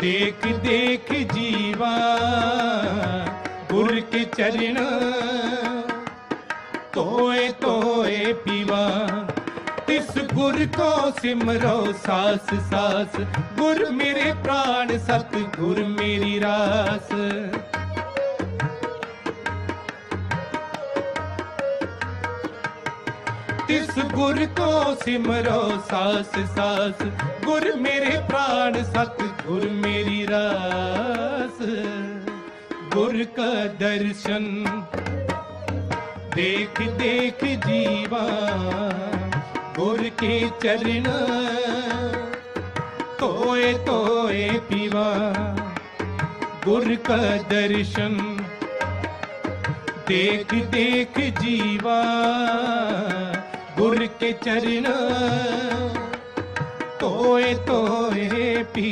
ਦੇਖ ਦੇਖ ਜੀਵਾ, ਗੁਰ ਕੇ ਚਰਨ ਤੋਏ ਤੋਏ ਪੀਵਾ। ਤਿਸ ਗੁਰ ਕੋ ਸਿਮਰੋ ਸਾਸ ਸਾਸ, ਗੁਰ ਮੇਰੇ ਪ੍ਰਾਣ ਸਤ ਗੁਰ ਮੇਰੀ ਰਾਸ। ਤਿਸ ਗੁਰ ਕੋ ਸਿਮਰੋ ਸਾਸ ਸਾਸ, ਗੁਰ ਮੇਰੇ ਪ੍ਰਾਣ ਸਤ ਗੁਰ ਮੇਰੀ ਰਾਸ, ਗੁਰ ਕਾ ਦਰਸ਼ਨ। ਦੇਖ ਦੇਖ ਜੀਵਾ, ਗੁਰ ਕੇ ਚਰਨ। ਤੋਏ ਤੋਏ ਪੀਵਾ, ਗੁਰ ਕਾ ਦਰਸ਼ਨ। ਦੇਖ ਦੇਖ ਜੀਵਾ, ਗੁਰ ਕੇ ਚਰਨ। ਤੋਏ ਤੋਏ ਪੀ